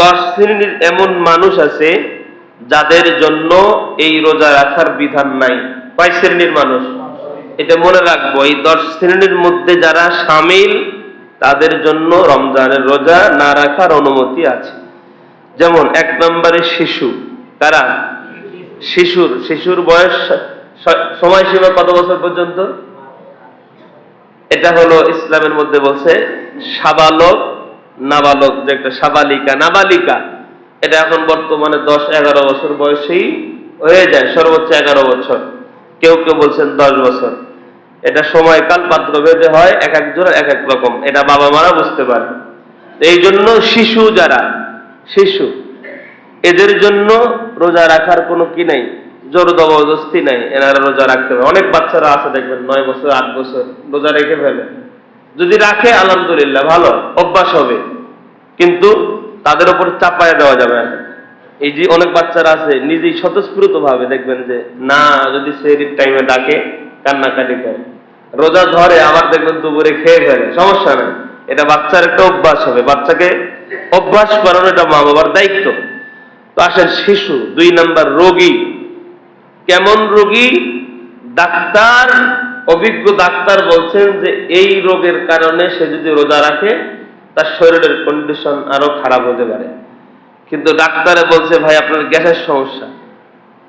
দশ শ্রেণির এমন মানুষ আছে যাদের জন্য এই রোজা রাখার বিধান নাই। কয় শ্রেণির মানুষ? এটা মনে রাখব, এই দশ শ্রেণির মধ্যে যারা সামিল, তাদের জন্য রমজানের রোজা না রাখার অনুমতি আছে। যেমন এক নম্বরে শিশু তারা শিশুর শিশুর বয়স সময়সীমা কত বছর পর্যন্ত? এটা হলো ইসলামের মধ্যে বলছে সাবালক নাবালক যে একটা সাবালিকা, নাবালিকা। এটা এখন বর্তমানে দশ এগারো বছর বয়সেই হয়ে যায়, সর্বোচ্চ এগারো বছর। কেউ কেউ বলছেন দশ বছর। এটা সময়কাল পাত্র ভেদে হয়, এক এক একজন এক এক রকম। এটা বাবা মারা বুঝতে পারে। এই জন্য শিশু যারা, শিশু, এদের জন্য রোজা রাখার কোনো কি নাই? জোর জবরদস্তি নাই। এনারা রোজা রাখতে হবে অনেক বাচ্চারা আছে, দেখবেন, নয় বছর, আট বছর রোজা রেখে ফেলে। যদি রাখে, আলহামদুলিল্লাহ, ভালো, অভ্যাস হবে। কিন্তু তাদের উপর চাপায় দেওয়া যাবে না। এই যে অনেক বাচ্চারা আছে, নিজেই স্বতঃস্ফূর্ত ভাবে দেখবেন যে, না, যদি সেরির টাইমে ডাকে, কান্নাকাটি করে। রোজা ধরে, আবার দেখবেন দুপুরে খেয়ে ফেলে, সমস্যা নেই। এটা বাচ্চার একটা অভ্যাস হবে। বাচ্চাকে অভ্যাস করানো এটা মা বাবার দায়িত্ব। তো আসেন, শিশু, দুই নাম্বার রোগী। কেমন রোগী? ডাক্তার অভিজ্ঞ ডাক্তার বলছেন যে এই রোগের কারণে সে যদি রোজা রাখে, তার শরীরের কন্ডিশন আরও খারাপ হতে পারে। কিন্তু ডাক্তারে বলছে, ভাই, আপনার গ্যাসের সমস্যা।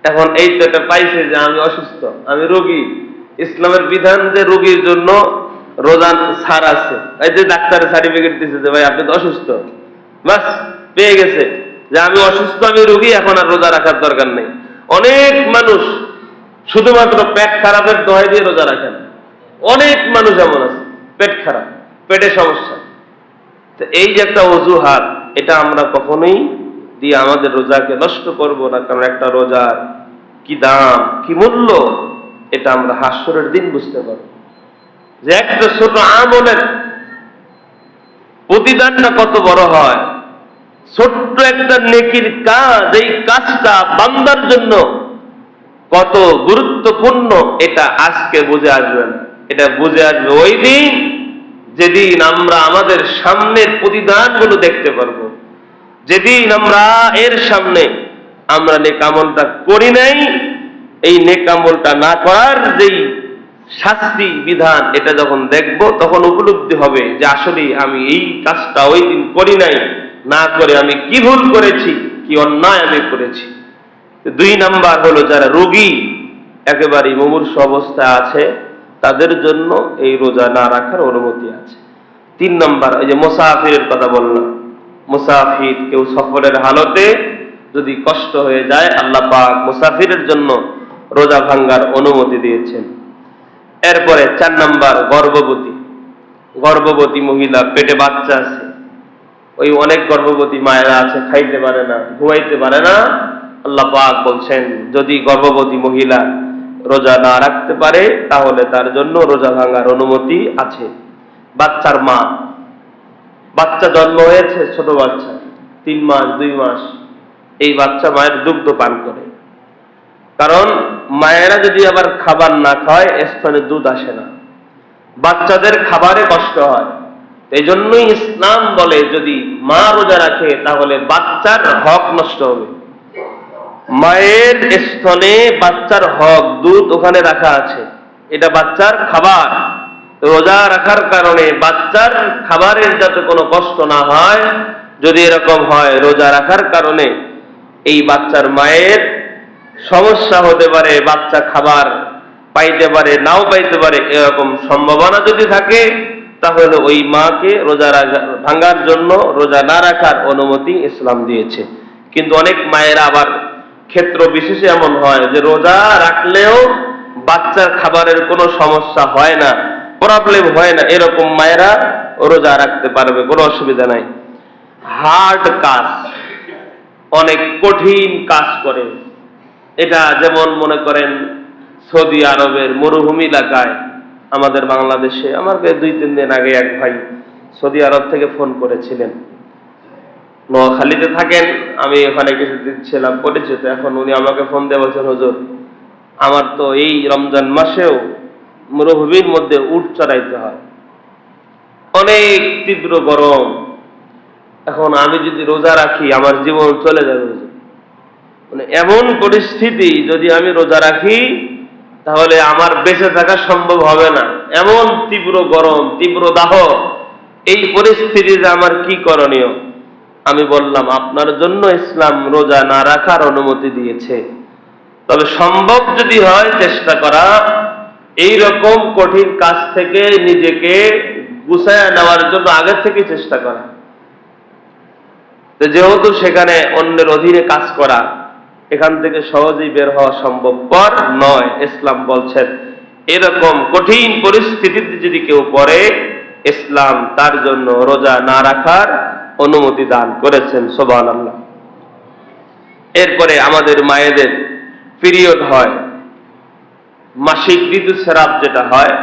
এখন এই তো এটা পাইছে যে আমি অসুস্থ, আমি রোগী। ইসলামের বিধান যে রোগীর জন্য রোজা ছাড় আছে। এই যে ডাক্তারের সার্টিফিকেট দিছে যে, ভাই, আপনি তো অসুস্থ। বাস, পেয়ে গেছে। যে আমি অসুস্থ, আমি রোগী, এখন আর রোজা রাখার দরকার নেই। অনেক মানুষ শুধুমাত্র পেট খারাপের দোহাই দিয়ে রোজা রাখেন। অনেক মানুষ এমন আছে, পেট খারাপ, পেটে সমস্যা। তো এই যে একটা অজুহাত, এটা আমরা কখনোই দিয়ে আমাদের রোজাকে নষ্ট করব না, কারণ একটা রোজার কি দাম, কি মূল্য, এটা আমরা হাস্যরের দিন বুঝতে পারব। যে একটা ছোট আমলের প্রতিদানটা কত বড় হয়, ছোট্ট একটা নেকির কাজ, এই কাজটা বান্দার জন্য কত গুরুত্বপূর্ণ এটা আজকে বুঝে আসবেন। এটা বুঝে আসবে ওই দিন যেদিন আমরা আমাদের সামনের প্রতিদানগুলো দেখতে পারব। যেদিন আমরা এর সামনে আমরা নেকামলটা করি নাই, এই নেকামলটা না করার যেই শাস্তি বিধান এটা যখন দেখব, তখন উপলব্ধি হবে যে আসলে আমি এই কাজটা ওই দিন করি নাই, না করে আমি কি ভুল করেছি, কি অন্যায় আমি করেছি। দুই নাম্বার হলো যারা রোগী একেবারে মুমূর্ষ অবস্থায় আছে, তাদের জন্য এই রোজা না রাখার অনুমতি আছে। তিন নাম্বার ওই যে মুসাফিরের কথা বললাম, মুসাফির কেউ সফরের হালতে যদি কষ্ট হয়ে যায়, আল্লাহ পাক মুসাফিরের জন্য রোজা ভাঙ্গার অনুমতি দিয়েছেন। এরপরে চার নাম্বার, গর্ভবতী। গর্ভবতী মহিলা, পেটে বাচ্চা আছে। ওই অনেক গর্ভবতী মায়েরা আছে, খাইতে পারে না, ঘুমাইতে পারে না। আল্লাহ পাক বলছেন, যদি গর্ভবতী মহিলা রোজা না রাখতে পারে, তাহলে তার জন্য রোজা ভাঙার অনুমতি আছে। বাচ্চার মা, বাচ্চা জন্ম হয়েছে ছোট বাচ্চা, তিন মাস, দুই মাস, এই বাচ্চা মায়ের দুগ্ধ পান করে। কারণ মায়েরা যদি আবার খাবার না খায় স্তনে দুধ আসে না। বাচ্চাদের খাবারে কষ্ট হয়। এই জন্যই ইসলাম বলে, যদি মা রোজা রাখে, তাহলে বাচ্চার হক নষ্ট হবে। মায়ের স্তনে বাচ্চার হক, দুধ ওখানে রাখা আছে। এটা বাচ্চার খাবার। রোজা রাখার কারণে বাচ্চার খাবারের যাতে কোনো কষ্ট না হয়, যদি এরকম হয়, রোজা রাখার কারণে এই বাচ্চার মায়ের সমস্যা হতে পারে, বাচ্চা খাবার পাইতে পারে, নাও পাইতে পারে, এরকম সম্ভাবনা যদি থাকে, তাহলে ওই মাকে রোজা ভাঙার জন্য রোজা না রাখার অনুমতি ইসলাম দিয়েছে। কিন্তু অনেক মায়েরা আবার ক্ষেত্র বিশেষে এমন হয় যে রোজা রাখলেও বাচ্চার খাবারের কোনো সমস্যা হয় না প্রবলেম হয় না, এরকম মায়েরা রোজা রাখতে পারবে, কোনো অসুবিধা নাই। হার্ড কাজ, অনেক কঠিন কাজ করে। এটা যেমন মনে করেন সৌদি আরবের মরুভূমি এলাকায়, আমাদের বাংলাদেশে, আমাকে দুই তিন দিন আগে এক ভাই সৌদি আরব থেকে ফোন করেছিলেন। নোয়াখালীতে থাকেন, আমি ওখানে কিছুদিন ছিলাম, পরিচিত। এখন উনি আমাকে ফোন দিয়ে বলছেন, হুজুর, আমার তো এই রমজান মাসেও মরুভূমির মধ্যে উট চড়াইতে হয়। অনেক তীব্র গরম। এখন আমি যদি রোজা রাখি, আমার জীবন চলে যাবে মানে এমন পরিস্থিতি, যদি আমি রোজা রাখি, তাহলে আমার বেঁচে থাকা সম্ভব হবে না। এমন তীব্র গরম, তীব্র দাহ, এই পরিস্থিতিতে আমার কি করণীয়? আমি বললাম, আপনার জন্য ইসলাম রোজা না রাখার অনুমতি দিয়েছে। তবে সম্ভব যদি হয়, চেষ্টা করা। এই রকম কঠিন কাজ থেকে নিজেকে গুছায় নেওয়ার জন্য আগে থেকে চেষ্টা করা। যেহেতু সেখানে অন্যের অধীনে কাজ করা, এখান থেকে সহজেই বের হওয়া সম্ভবপর নয়, ইসলাম বলছেন। এরকম কঠিন পরিস্থিতিতে যদি কেউ পড়ে, ইসলাম তার জন্য রোজা না রাখার অনুমতি দান করেছেন সোবান আল্লাহ এরপরে আমাদের মায়েদের পিরিয়ড হয়, মাসিক ঋতুস্রাব যেটা হয়,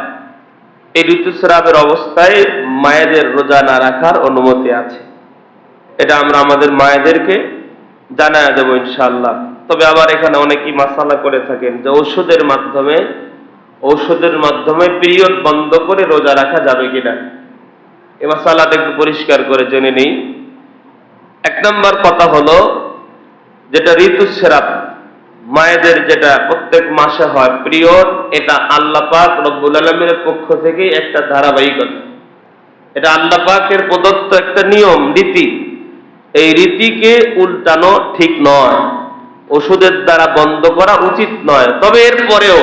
এই ঋতুস্রাবের অবস্থায় মায়েদের রোজা না রাখার অনুমতি আছে। এটা আমরা আমাদের মায়েদেরকে জানায় দেবো ইনশাআল্লাহ। তবে আবার এখানে অনেকেই মাসালা করে থাকেন যে ঔষধের মাধ্যমে ঔষধের মাধ্যমে পিরিয়ড বন্ধ করে রোজা রাখা যাবে কিনা। এই মাসালাটা একটু পরিষ্কার করে জেনে নিই। এক নম্বর কথা হলো, যেটা ঋতুস্রাব, মায়েদের যেটা প্রত্যেক মাসে হয় পিরিয়ড এটা আল্লাহ পাক রব্বুল আলমের পক্ষ থেকে একটা ধারাবাহিকতা। এটা আল্লাহ পাকের প্রদত্ত একটা নিয়ম, রীতি। এই রীতিকে উল্টানো ঠিক নয়। ওষুধের দ্বারা বন্ধ করা উচিত নয়। তবে এর পরেও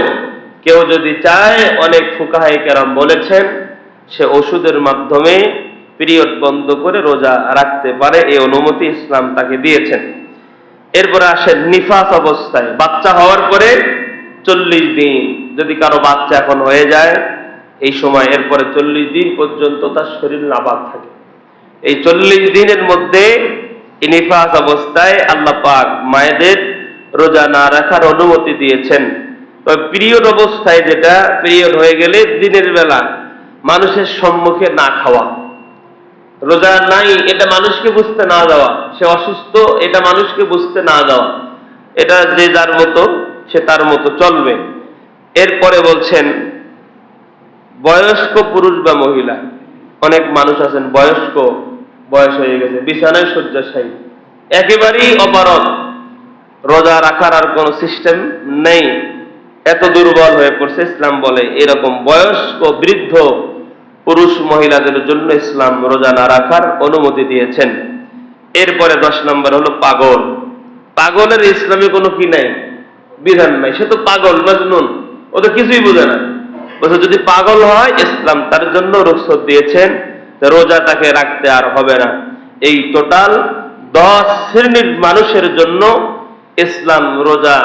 কেউ যদি চায়, অনেক ফুকাহাই কেরাম বলেছেন সে ওষুধের মাধ্যমে পিরিয়ড বন্ধ করে রোজা রাখতে পারে এই অনুমতি ইসলাম তাকে দিয়েছেন। এরপরে আসে নিফাস অবস্থায়। বাচ্চা হওয়ার পরে চল্লিশ দিন যদি কারও বাচ্চা এখন হয়ে যায়, এই সময় এরপরে চল্লিশ দিন পর্যন্ত তার শরীর নাবাদ থাকে। এই চল্লিশ দিনের মধ্যে নিফাস অবস্থায় আল্লাহ পাক মায়েদের রোজা না রাখার অনুমতি দিয়েছেন। তবে পিরিয়ড অবস্থায় যেটা, পিরিয়ড হয়ে গেলে দিনের বেলা মানুষের সম্মুখে না খাওয়া। রোজা নাই, এটা মানুষকে বুঝতে না দেওয়া। সে অসুস্থ, এটা মানুষকে বুঝতে না দেওয়া। এটা যে যার মতো, সে তার মতো চলবে। এরপরে বলছেন, বয়স্ক পুরুষ বা মহিলা। অনেক মানুষ আছেন, বয়স্ক, বয়স হয়ে গেছে, বিছানায় শয্যাশায়ী। একেবারেই অপারক রোজা রাখার আর কোনো সিস্টেম নেই। এত দুর্বল হয়ে পড়ছে, ইসলাম বলে, এরকম বয়স্ক, বৃদ্ধ পুরুষ মহিলাদের জন্য ইসলাম রোজা না রাখার অনুমতি দিয়েছেন। এরপরে দশ নম্বর হলো পাগল। পাগলের ইসলামে কোনো কি নাই? বিধান নাই। সে তো পাগল, মাজনুন। ও তো কিছুই বোঝে না। বলছে, যদি পাগল হয়, ইসলাম তার জন্য রুখসত দিয়েছেন রোজা তাকে রাখতে আর হবে না। এই টোটাল দশ শ্রেণির মানুষের জন্য ইসলাম রোজা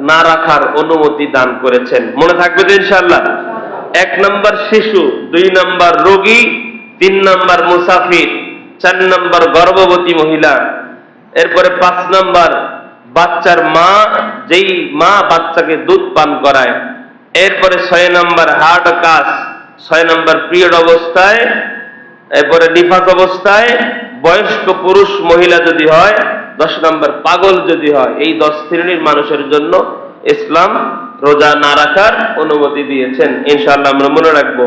না রাখার অনুমতি দান করেছেন। মনে থাকবে তো ইনশাল্লাহ এক নম্বর শিশু, দুই নম্বর রোগী, তিন নম্বর মুসাফির, চার নম্বর গর্ভবতী মহিলা। এরপরে পাঁচ নম্বর বাচ্চার মা, যেই মা বাচ্চাকে দুধ পান করায়। এরপরে ছয় নম্বর হার্ট কাজ, ছয় নম্বর পিরিয়ড অবস্থায়। এরপরে নিফাস অবস্থায়। বয়স্ক পুরুষ মহিলা যদি হয়, দশ নম্বর পাগল যদি হয়, এই দশ শ্রেণির মানুষের জন্য ইসলাম রোজা না রাখার অনুমতি দিয়েছেন। ইনশাল্লাহ আমরা মনে রাখব